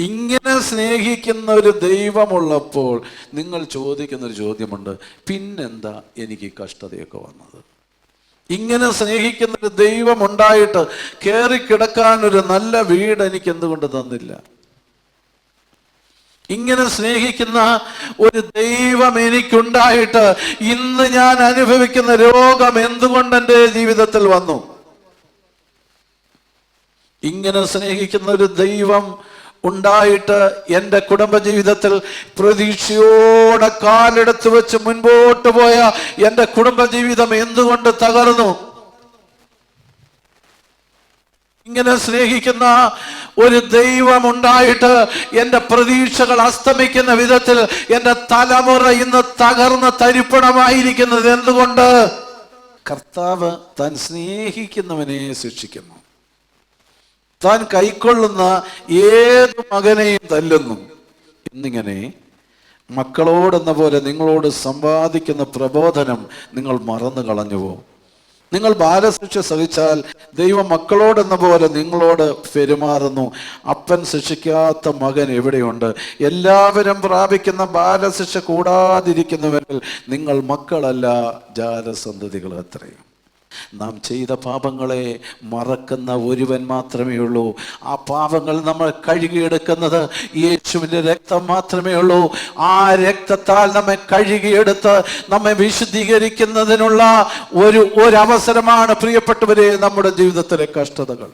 ഇങ്ങനെ സ്നേഹിക്കുന്ന ഒരു ദൈവമുള്ളപ്പോൾ നിങ്ങൾ ചോദിക്കുന്ന ഒരു ചോദ്യമുണ്ട് പിന്നെന്താ എനിക്ക് കഷ്ടതയൊക്കെ വന്നത്? ഇങ്ങനെ സ്നേഹിക്കുന്ന ഒരു ദൈവമുണ്ടായിട്ട് കയറി കിടക്കാൻ ഒരു നല്ല വീട് എനിക്ക് എന്തുകൊണ്ട് തന്നില്ല? ഇങ്ങനെ സ്നേഹിക്കുന്ന ഒരു ദൈവം എനിക്കുണ്ടായിട്ട് ഇന്ന് ഞാൻ അനുഭവിക്കുന്ന രോഗം എന്തുകൊണ്ട് എന്റെ ജീവിതത്തിൽ വന്നു? ഇങ്ങനെ സ്നേഹിക്കുന്ന ഒരു ദൈവം ഉണ്ടായിട്ട് എന്റെ കുടുംബജീവിതത്തിൽ പ്രതീക്ഷയോടെ കാലെടുത്ത് വെച്ച് മുൻപോട്ട് പോയ എന്റെ കുടുംബജീവിതം എന്തുകൊണ്ട് തകർന്നു? ഇങ്ങനെ സ്നേഹിക്കുന്ന ഒരു ദൈവം ഉണ്ടായിട്ട് എന്റെ പ്രതീക്ഷകൾ അസ്തമിക്കുന്ന വിധത്തിൽ എന്റെ തലമുറ ഇന്ന് തകർന്ന് തരിപ്പണമായിരിക്കുന്നത് എന്തുകൊണ്ട്? കർത്താവ് താൻ സ്നേഹിക്കുന്നവനെ ശിക്ഷിക്കുന്നു. താൻ കൈക്കൊള്ളുന്ന ഏത് മകനെയും തല്ലുന്നു. എന്നിങ്ങനെ മക്കളോടെന്ന പോലെ നിങ്ങളോട് സമ്പാദിക്കുന്ന പ്രബോധനം നിങ്ങൾ മറന്നു കളഞ്ഞുവോ? നിങ്ങൾ ബാലശിക്ഷ സഹിച്ചാൽ ദൈവം മക്കളോടെന്ന പോലെ നിങ്ങളോട് പെരുമാറുന്നു. അപ്പൻ ശിക്ഷിക്കാത്ത മകൻ എവിടെയുണ്ട്? എല്ലാവരും പ്രാപിക്കുന്ന ബാലശിക്ഷ കൂടാതിരിക്കുന്നുവെങ്കിൽ നിങ്ങൾ മക്കളല്ല ജാലസന്തതികൾ അത്രയും. നാം ചെയ്ത പാപങ്ങളെ മറക്കുന്ന ഒരുവൻ മാത്രമേ ഉള്ളൂ. ആ പാപങ്ങൾ നമ്മൾ കഴുകിയെടുക്കുന്നത് യേശുവിന്റെ രക്തം മാത്രമേ ഉള്ളൂ. ആ രക്തത്താൽ നമ്മെ കഴുകിയെടുത്ത് നമ്മെ വിശുദ്ധീകരിക്കുന്നതിനുള്ള ഒരു ഒരവസരമാണ് പ്രിയപ്പെട്ടവരെ നമ്മുടെ ജീവിതത്തിലെ കഷ്ടതകൾ.